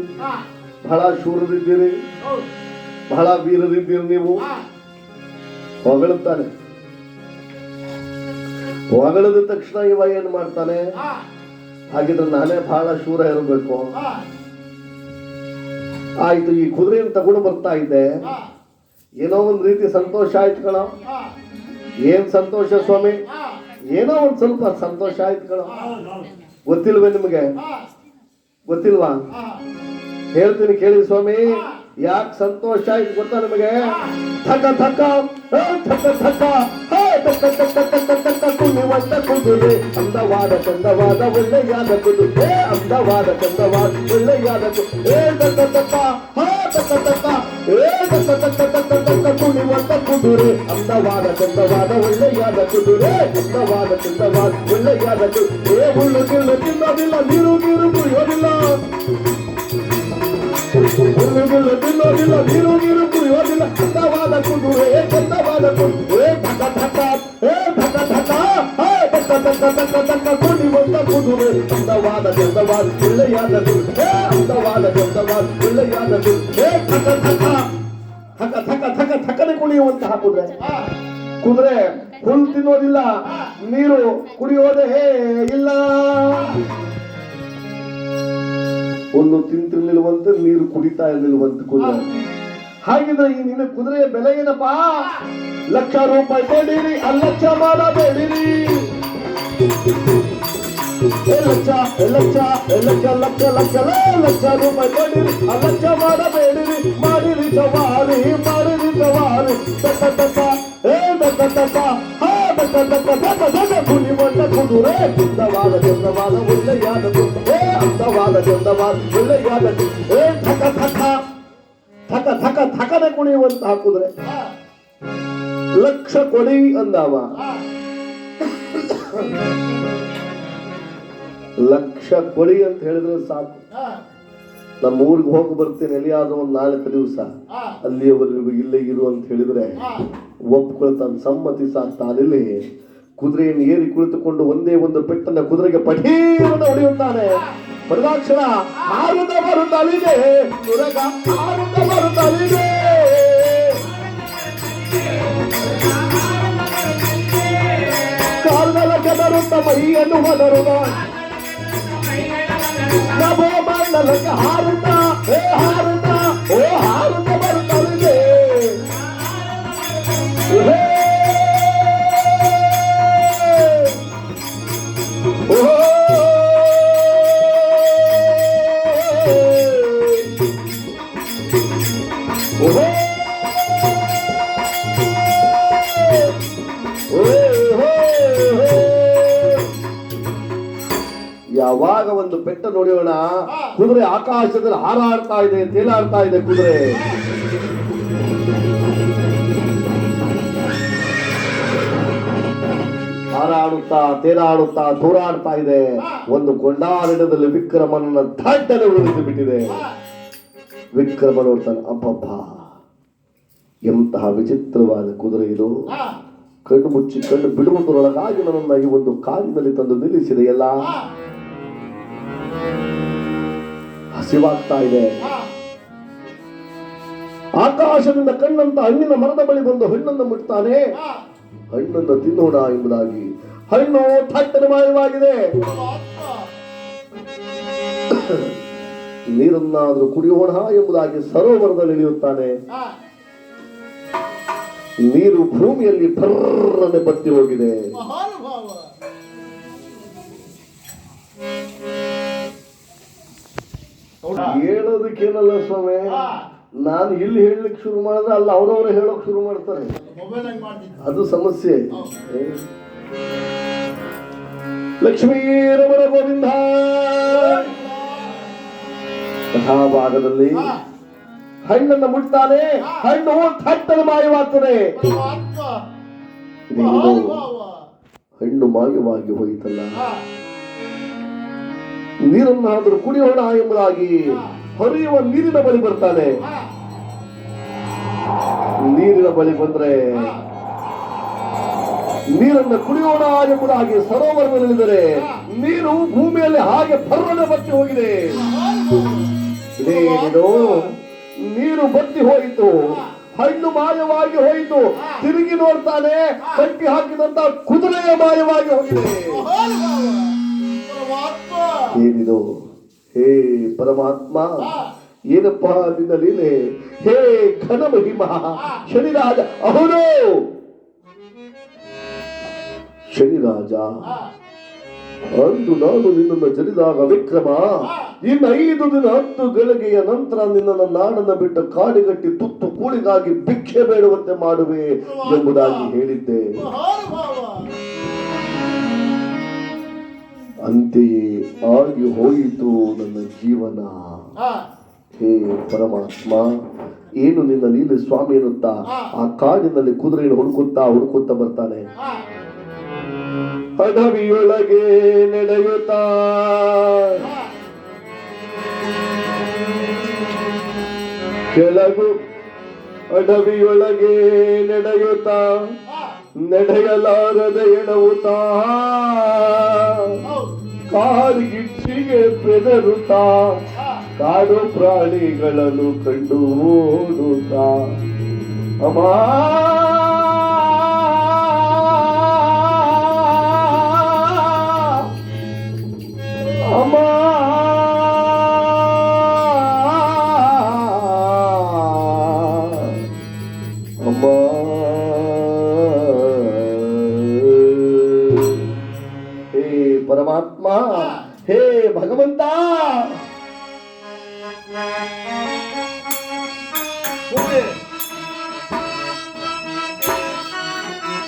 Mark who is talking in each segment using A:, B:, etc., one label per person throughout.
A: ಹಾ.
B: ಬಹಳ ಶೂರರಿದ್ದೀರಿ. ಬಹಳ ವೀರರಿದ್ದೀರಿ ನೀವು. ಹೊಗಳುತ್ತಾನೆ. ಹೊಗಳದ ತಕ್ಷಣ ಇವ ಏನ್ ಮಾಡ್ತಾನೆ? ಹಾಗಿದ್ರೆ ನಾನೇ ಬಹಳ ಶೂರ ಇರಬೇಕು. ಆಯ್ತು ಈ ಕುದುರೆಯನ್ನು ತಗೊಂಡು ಬರ್ತಾ ಇದ್ದೆ. ಏನೋ ಒಂದು ರೀತಿ ಸಂತೋಷ ಆಯ್ತು ಕಣ. ಏನ್ ಸಂತೋಷ ಸ್ವಾಮಿ? ಏನೋ ಒಂದು ಸ್ವಲ್ಪ ಸಂತೋಷ ಆಯ್ತು ಕಣ. ಗೊತ್ತಿಲ್ವೇ ನಿಮಗೆ? ಗೊತ್ತಿಲ್ವಾ ಹೇಳ್ತೀನಿ ಕೇಳಿ ಸ್ವಾಮಿ ಯಾಕೆ ಸಂತೋಷ ಆಯ್ತು ಗೊತ್ತಾ ನಿಮಗೆ ಥಕ ಥಕ ಥಕ ಥಕ ಕುಣಿವಂತ ಕುದುರೆ ಅಂದವಾದ ಚಂದವಾದ ಒಳ್ಳೆಯಾದ ಕುದುರೆ ಅಂದವಾದ ಚಂದವಾದ ಒಳ್ಳೆಯಾದ ಕುದುರೆ ಹೇ ಥಕ ಥಕ ಹೇ ಥಕ ಥಕ ಥಕ ಥಕ ಥಕ ಕುಣಿವಂತ ಕುದುರೆ ಅಂದವಾದ ಚಂದವಾದ ಒಳ್ಳೆಯಾದ ಕುದುರೆ ಅಂದವಾದ ಚಂದವಾದ ಒಳ್ಳೆಯಾದ ಕುದುರೆ ಹೇ ಹುಲ್ಲು ತಿನ್ನು ತಿನ್ನೋದಿಲ್ಲ ನೀರು ನೀರು ಕುಡಿಯೋದಿಲ್ಲ ಹುಲ್ಲುಗಿಲ್ಲು ತಿನ್ನೋದಿಲ್ಲ ನೀರು ನೀರು ಕುಡಿಯೋದಿಲ್ಲ ಚಂದವಾದ ಕುದುರೆ ಚಂದವಾದ ಕುದುರೆ ಧಕ ಧಕ ಹೇ ಧಕ ಧಕ ಹೇ ಧಕ ಧಕ ಧಕ ಧಕ ಕುಣಿವಂತ ಕುದುರೆ ಚಂದವಾದ ಚಂದವಾದ ಒಳ್ಳೆಯಾದ ಕುದುರೆ ಅಂದವಾದ ಚಂದವಾದ ಒಳ್ಳೆಯಾದ ಕುದುರೆ ಧಕ ಧಕ ಧಕ ಧಕ ಧಕ ಧಕನೆ ಕುಣಿಯುವಂತಹ ಕುದುರೆ. ಕುದುರೆ ಹುಲ್ ತಿನ್ನೋದಿಲ್ಲ, ನೀರು ಕುಡಿಯೋದೇ ಇಲ್ಲ. ಒಂದು ತಿಂತಿರ್ಲಿಲ್ವಂತ, ನೀರು ಕುಡಿತಾ ಇರ್ಲಿಲ್ವಂತ ಕುದುರೆ. ಹಾಗಿದ್ರೆ ಈ ನಿನ್ನ ಕುದುರೆಯ ಬೆಲೆ ಏನಪ್ಪಾ? ಲಕ್ಷ ರೂಪಾಯಿ ಕೊಡಿರಿ ಅಲ್ಲಕ್ಷ ಮಾಡಬೇಡಿರಿ ಬೇಡಿರಿ. ಲಕ್ಷ ಲಕ್ಷ ಲಕ್ಷ ಲಕ್ಷ ಲಕ್ಷ ಲಕ್ಷ ರೂಪಾಯಿ ಬೇಡಿರಿ ಅಲ್ಲಕ್ಷ ಮಾಡಬೇಡಿರಿ ಮಾಡಿರಿ ಸವಾರಿ, ಮಾಡಿರಿ ಸವಾರಿ ತಕ್ಕ ತಕ್ಕ ಏ ತಕ್ಕ ತಕ್ಕ ಹಾ ತಕ್ಕ ತಕ್ಕ ತಕ್ಕ ತಕ್ಕ ಕುಣಿವಂತ ಕುದುರೆ ಚಂದವಾದ ಚಂದವಾದ ಒಳ್ಳೆಯಾದ ಕುದುರೆ ಅಂದವಾದ ಚಂದವಾದ ಒಳ್ಳೆಯಾದ ಕುದುರೆ ಏ ಥಕ ಥಕ ಥಕ ಥಕ ಥಕನೆ ಕುಣಿಯುವಂತಹ ಕುದುರೆ
A: ಹಾ
B: ಲಕ್ಷ ಕೊಡಿ ಅಂದವ
A: ಹಾ
B: ಲಕ್ಷ ಕೊಡಿ ಅಂತ ಹೇಳಿದ್ರೆ ಸಾಕು
A: ಹಾ
B: ನಮ್ಮ ಊರಿಗೆ ಹೋಗಿ ಬರ್ತೇನೆ ಎಲ್ಲಿಯಾದ್ರೂ ಒಂದು ನಾಲ್ಕು ದಿವಸ. ಅಲ್ಲಿಯವರೆಗೂ ಇಲ್ಲೇ ಇರು ಅಂತ ಹೇಳಿದ್ರೆ ಒಪ್ಕೊಳ್ತಾನೆ ಸಮ್ಮತಿ ಸಾಕ್ತಾನಿಲ್ಲ ಕುದುರೆಯನ್ನು ಏರಿ ಕುಳಿತುಕೊಂಡು ಒಂದೇ ಒಂದು ಪೆಟ್ಟನ್ನ ಕುದುರೆಗೆ ಪಠೀರನ್ನು ಹೊಡೆಯುತ್ತಾನೆ. ಹೊಡೆದಾಕ್ಷಣ ಹಾರುತ್ತ ಬರುತ್ತಲಿದೆ ನುರಗ ಕಾಲದ ಜನರು ತಮ್ಮ ಈ ಮೈಯನ್ನು ಒದರುವ ನಭೋ ಮಂಡಲಕ್ಕೆ ಹಾರುತ್ತ ಹೇ ಹಾರುತ್ತ ಓ ಹಾರುತ್ತ ಬರುತ್ತಲಿದೆ ಯಾವಾಗ ಒಂದು ಪೆಟ್ಟ ನೋಡೋಣ ಕುದುರೆ ಆಕಾಶದಲ್ಲಿ ಹಾರಾಡ್ತಾ ಇದೆ ತೇಲಾಡ್ತಾ ಇದೆ ಕುದುರೆ. ಹಾರಾಡುತ್ತಾ ತೇಲಾಡುತ್ತಾ ತೂರಾಡ್ತಾ ಇದೆ. ಒಂದು ಗೊಂಡಾರಿಡದಲ್ಲಿ ವಿಕ್ರಮನ ದಟ್ಟನೆ ಉಳಿದು ಬಿಟ್ಟಿದೆ. ವಿಕ್ರಮ ನೋಡ್ತಾನೆ ಅಬ್ಬಬ್ಬ ಎಂತಹ ವಿಚಿತ್ರವಾದ ಕುದುರೆ ಇದು. ಕಣ್ಣು ಮುಚ್ಚಿ ಕಣ್ಣು ಬಿಡುವುದರೊಳಗಾಗಿ ನನ್ನನ್ನ ಈ ಒಂದು ಕಾಲಿನಲ್ಲಿ ತಂದು ನಿಲ್ಲಿಸಿದೆಯಲ್ಲ.
A: ಹಾ
B: ಹಸಿವಾಗ್ತಾ ಇದೆ. ಆಕಾಶದಿಂದ ಕಣ್ಣಂತ ಹಣ್ಣಿನ ಮರದ ಬಳಿ ಬಂದು ಹಣ್ಣನ್ನು ಮುಟ್ತಾನೆ. ಹಣ್ಣನ್ನು ತಿನ್ನೋಣ ಎಂಬುದಾಗಿ ಹಣ್ಣು ಥಟ್ಟನ ಮಾಯವಾಗಿದೆ. ನೀರನ್ನಾದ್ರೂ ಕುಡಿಯೋಣ ಎಂಬುದಾಗಿ ಸರೋವರದಲ್ಲಿ ಇಳಿಯುತ್ತಾನೆ. ನೀರು ಭೂಮಿಯಲ್ಲಿ ಬರ್ರನೆ ಬತ್ತಿ ಹೋಗಿದೆ. ಹೇಳೋದಕ್ಕೇನಲ್ಲ ಸ್ವಾಮಿ ನಾನು ಇಲ್ಲಿ ಹೇಳಲಿಕ್ಕೆ ಶುರು ಮಾಡಿದ್ರೆ ಅಲ್ಲ ಅವ್ರವ್ರು ಹೇಳೋಕ್ ಶುರು ಮಾಡ್ತಾರೆ. ಅದು ಸಮಸ್ಯೆ. ಲಕ್ಷ್ಮೀ ರಮಣ ಗೋವಿಂದ. ಕಥಾಭಾಗದಲ್ಲಿ ಹಣ್ಣನ್ನು ಮುಟ್ತಾನೆ ಹಣ್ಣು ಥಟ್ಟನೆ ಮಾಯವಾಗ್ತದೆ. ಹಣ್ಣು ಮಾಯವಾಗಿ ಹೋಯಿತಲ್ಲ. ನೀರನ್ನಾದರೂ ಕುಡಿಯೋಣ ಎಂಬುದಾಗಿ ಹರಿಯುವ ನೀರಿನ ಬಳಿ ಬರ್ತಾನೆ ನೀರಿನ ಬಳಿ ಬಂದ್ರೆ ನೀರನ್ನು ಕುಡಿಯೋಣ ಎಂಬುದಾಗಿ ಸರೋವರದಲ್ಲಿದ್ದರೆ ನೀರು ಭೂಮಿಯಲ್ಲಿ ಹಾಗೆ ಭರ್ರನೆ ಬತ್ತಿ ಹೋಗಿದೆ. ನೀರು ಬತ್ತಿ ಹೋಯಿತು. ಹಣ್ಣು ಮಾಯವಾಗಿ ಹೋಯಿತು. ತಿರುಗಿ ನೋಡ್ತಾನೆ, ಕಟ್ಟಿ ಹಾಕಿದಂತ ಕುದುರೆಯ ಮಾಯವಾಗಿ ಹೋಗಿದೆ. ಏನಿದು? ಹೇ ಪರಮಾತ್ಮ, ಏನಪ್ಪ ನಿನ್ನ ಲೀಲೆ? ಹೇ ಘನ ಮಹಿಮ, ಶನಿರಾಜ ಅಹುನು ಶನಿರಾಜ, ಅಂದು ನಾನು ನಿನ್ನನ್ನು ಜರಿದಾಗ ವಿಕ್ರಮ, ಇನ್ನು ಐದು ದಿನ ಹತ್ತು ಗಳಿಗೆಯ ನಂತರ ನಿನ್ನನ್ನು ನಾಡನ್ನು ಬಿಟ್ಟು ಕಾಡಿಗಟ್ಟಿ ತುತ್ತು ಕೂಳಿಗಾಗಿ ಭಿಕ್ಷೆ ಬೇಡುವಂತೆ ಮಾಡುವೆ ಎಂಬುದಾಗಿ ಹೇಳಿದ್ದೆ. ಅಂತೆಯೇ ಆಗಿ ಹೋಯಿತು ನನ್ನ ಜೀವನ.
A: ಹಾ,
B: ಪರಮಾತ್ಮ ಏನು ನಿನ್ನ ಲೀಲೆ ಸ್ವಾಮಿ ಎನ್ನುತ್ತಾ ಆ. ಕಾಡಿನಲ್ಲಿ ಕುದುರೆಯನ್ನು ಹುಡುಕುತ್ತಾ ಹುಡುಕುತ್ತಾ ಬರ್ತಾನೆ. ಅಡವಿಯೊಳಗೆ ನಡೆಯುತ್ತಾ. ಕೆಳಗು ಅಡವಿಯೊಳಗೆ ನಡೆಯುತ್ತಾ
A: ನಡೆಯಲಾರದೆ
B: ನಡೆಯಲಾರದ ಎಡವುತ್ತಾ.
A: ಹೌದು
B: ಕಾರಿಗಿಚ್ಚಿಗೆ ಬೆದರುತ್ತಾ ಕಾಡು ಪ್ರಾಣಿಗಳನ್ನು ಕಂಡು ಓಡುತ್ತಾ. ಅಮಾ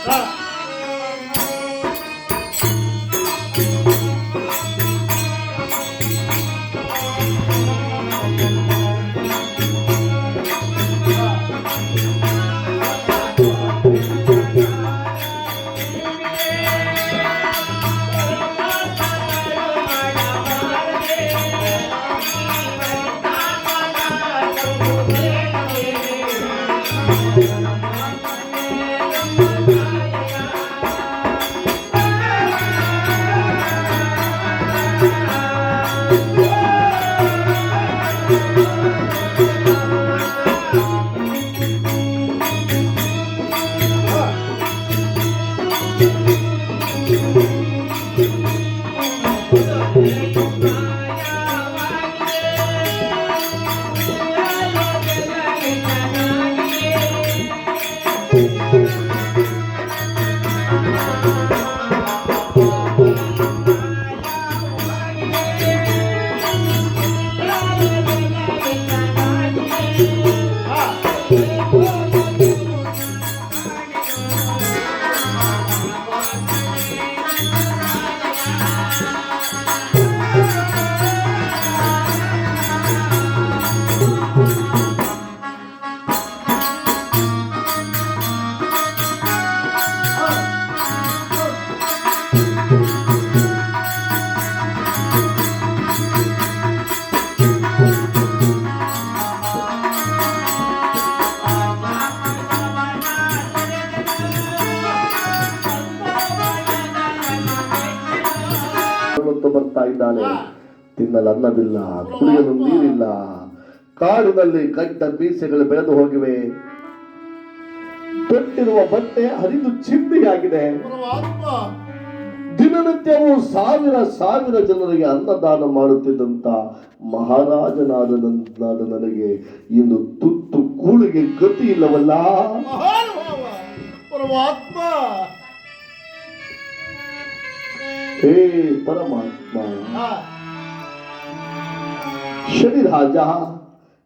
B: ಹಾ, ಇದ್ದಾನೆ ತಿನ್ನಲು ಅನ್ನವಿಲ್ಲ, ಕುಡಿಯಲು ನೀರಿಲ್ಲ. ಕಾಡಿನಲ್ಲಿ ಕಟ್ಟ ಬೀಸೆಗಳು ಬೆಳೆದು ಹೋಗಿವೆ. ತೊಟ್ಟಿರುವ ಬಟ್ಟೆ ಹರಿದು ಚಿಂದಿಯಾಗಿದೆ
A: ಪರಮಾತ್ಮ
B: ದಿನನಿತ್ಯವೂ ಸಾವಿರ ಸಾವಿರ ಜನರಿಗೆ ಅನ್ನದಾನ ಮಾಡುತ್ತಿದ್ದಂತ ಮಹಾರಾಜನಾದ ನನ್- ನಾದ ನನಗೆ ಇಂದು ತುತ್ತು ಕೂಳಿಗೆ ಗತಿ ಇಲ್ಲವಲ್ಲ
A: ಮಹಾನುಭಾವ ಪರಮಾತ್ಮ
B: ಹೇ. ಪರಮಾತ್ಮ
A: ಹಾ,
B: ಶನಿರಾಜ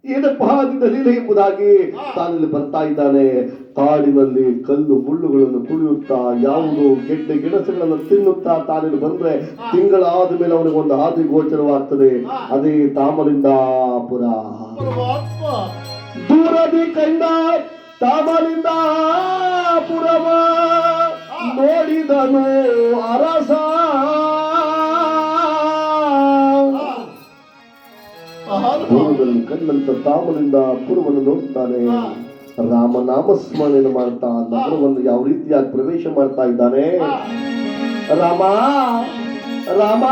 B: ಏನಪ್ಪಾ ನಿನ್ನ ಲೀಲೆ ಎಂಬುದಾಗಿ ತಾನಲ್ಲಿ ಬರ್ತಾ ಇದ್ದಾನೆ. ಕಾಡಿನಲ್ಲಿ ಕಲ್ಲು ಮುಳ್ಳುಗಳನ್ನು ಕುಡಿಯುತ್ತಾ ಯಾವುದು ಗೆಡ್ಡೆ ಗೆಣಸುಗಳನ್ನು ತಿನ್ನುತ್ತಾ ತಾನಿಲ್ಲಿ ಬಂದ್ರೆ ತಿಂಗಳಾದ ಮೇಲೆ ಅವನಿಗೆ ಒಂದು ಹಾದಿ ಗೋಚರವಾಗ್ತದೆ. ಅದೇ
A: ತಾಮರಿಂದಾಪುರ
B: ದೂರದಿ ಕಂಡ ತಾಮರಿಂದಾಪುರವ ನೋಡಿದನು ಅರಸ ಕಂಡಂತ ತಾಮಲಿಂದ ಪುರವನ್ನು ನೋಡ್ತಾನೆ ರಾಮನಾಮ ಸ್ಮರಣೆ ಮಾಡ್ತಾ ನಗರವನ್ನು ಯಾವ ರೀತಿಯಾಗಿ ಪ್ರವೇಶ ಮಾಡ್ತಾ ಇದ್ದಾನೆ? ರಾಮ ರಾಮ.